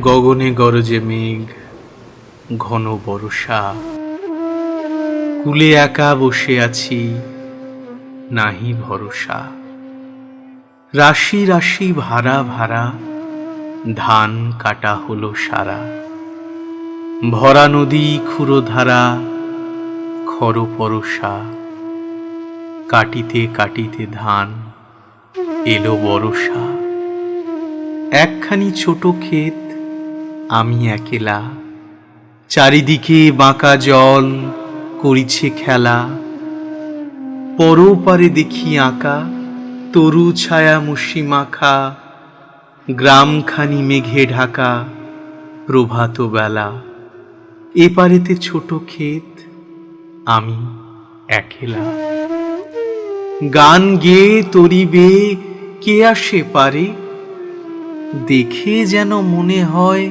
গগনে গরজে মেঘ, ঘন বরষা। কুলে একা বসে আছি, নাহি ভরসা। রাশি রাশি ভাড়া ভাড়া, ধান কাটা হলো সারা। ভরা নদী ক্ষুরধারা খর পরশা কাটিতে কাটিতে ধান এলো বরষা। একখানি ছোট ক্ষেত আমি একেলা। চারিদিকে বাঁকা জল করিছে খেলা। পরপারে দেখি আঁকা, তরু ছায়া মুশি মাখা, গ্রামখানি মেঘে ঢাকা প্রভাত বেলা। এপারেতে ছোট ক্ষেত, আমি একেলা। গান গেয়ে তরিবে, কে আসে পারে? দেখে যেন মনে হয়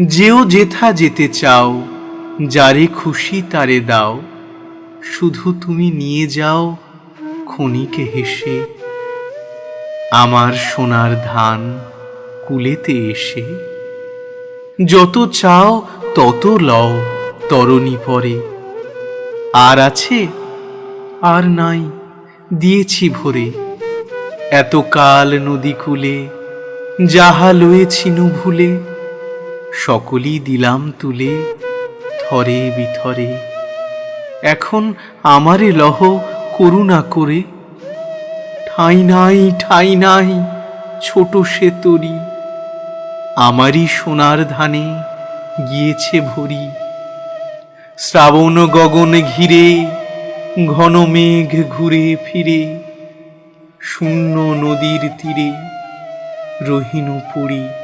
যেও যেথা যেতে চাও, যারে খুশি তারে দাও। শুধু তুমি নিয়ে যাও ক্ষণিকে হেসে। আমার সোনার ধান কুলেতে এসে। যত চাও তত লও তরণী পরে। আর আছে, আর নাই, দিয়েছি ভরে। এত কাল নদী কূলে, যাহা লয়েছিনু ভুলে সকলই দিলাম তুলে, থরে বিথরে। এখন আমারে লহ করুণা করে। ঠাই নাই ঠাই নাই, ছোট সে তরি। আমারই সোনার ধানে গিয়েছে ভরি। শ্রাবণ গগন ঘিরে, ঘন মেঘ ঘুরে ফিরে, শূন্য নদীর তীরে রহিনু পুরী।